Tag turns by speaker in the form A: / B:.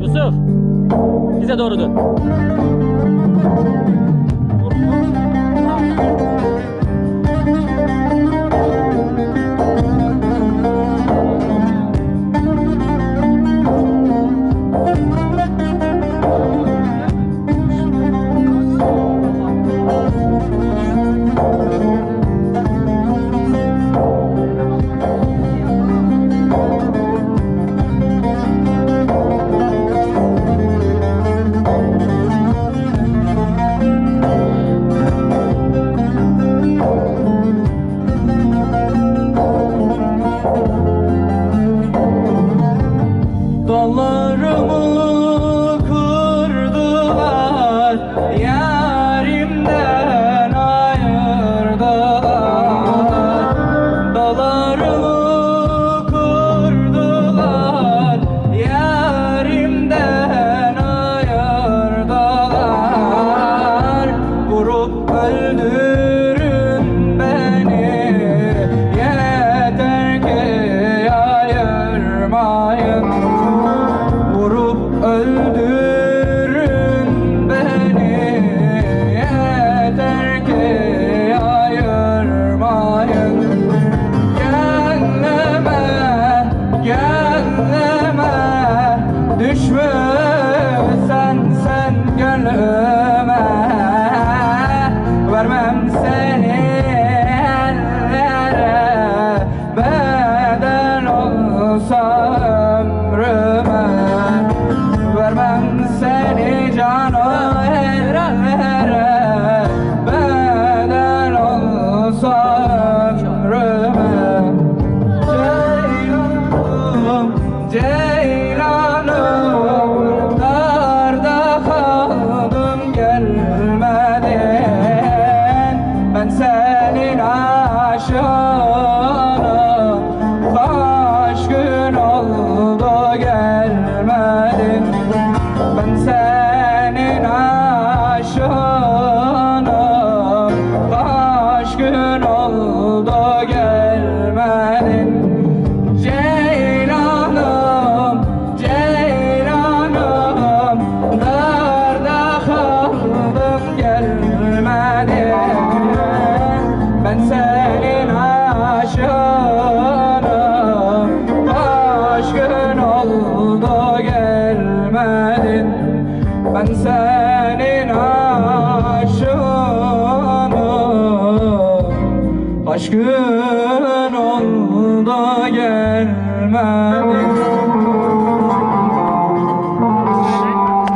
A: Yusuf. Bize doğru dön.
B: Düşme sen sen gönlüme Vermem seni ellere. Bedel olsa ömrüme Vermem seni canı ellere. Bedel olsa ömrüme. Ceylanım, Ceylanım gün oldu gelmedin. Ben senin aşığınım. Gün oldu gelmedin